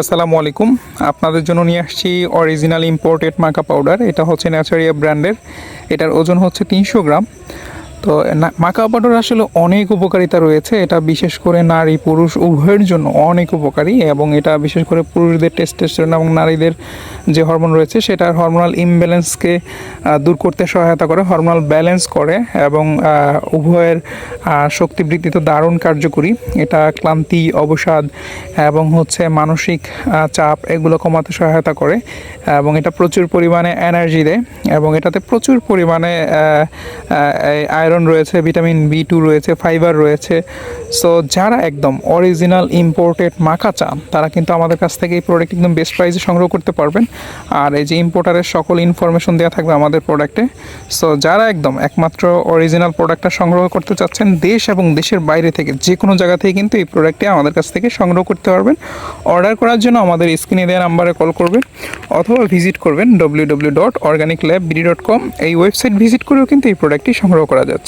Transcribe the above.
আসসালামু আলাইকুম। আপনাদের জন্য নিয়ে আসছি অরিজিনাল ইম্পোর্টেড মাকা পাউডার এটা হচ্ছে ন্যাচারিয়া ব্র্যান্ডের এটার ওজন হচ্ছে তিনশো গ্রাম। তো মাকা পাউডার আসলে অনেক উপকারিতা রয়েছে। এটা বিশেষ করে নারী, পুরুষ, উভয়ের জন্য অনেক উপকারী এবং এটা বিশেষ করে পুরুষদের টেস্টেস্টোরেন এবং নারীদের যে হরমোন রয়েছে, সেটার হরমোনাল ইমব্যালেন্সকে দূর করতে সহায়তা করে হরমোনাল ব্যালেন্স করে এবং উভয়ের শক্তি বৃদ্ধিতে দারুণ কার্যকরী। এটা ক্লান্তি, অবসাদ এবং হচ্ছে মানসিক চাপ এগুলো কমাতে সহায়তা করে এবং এটা প্রচুর পরিমাণে এনার্জি দেয় এবং এটাতে প্রচুর পরিমাণে আয়রন রয়েছে, ভিটামিন বি টু রয়েছে ফাইবার রয়েছে। সো যারা একদম অরিজিনাল ইম্পোর্টেড মাখা চান, তারা কিন্তু আমাদের কাছ থেকে এই প্রোডাক্ট একদম বেস্ট প্রাইসে সংগ্রহ করতে পারবেন। আর এই যে ইম্পোর্টারের সকল ইনফরমেশন দেওয়া থাকবে আমাদের প্রোডাক্টে সো যারা একদম একমাত্র অরিজিনাল প্রোডাক্টটা সংগ্রহ করতে চাচ্ছেন, দেশ এবং দেশের বাইরে থেকে যে কোনো জায়গা থেকে কিন্তু এই প্রোডাক্টটি আমাদের কাছ থেকে সংগ্রহ করতে পারবেন। অর্ডার করার জন্য আমাদের স্ক্রিনে দেওয়া নাম্বারে কল করবেন, অথবা ভিজিট করবেন W W dot organic lab BD dot com এই ওয়েবসাইট ভিজিট করেও কিন্তু এই প্রোডাক্টটি সংগ্রহ করা যাচ্ছে।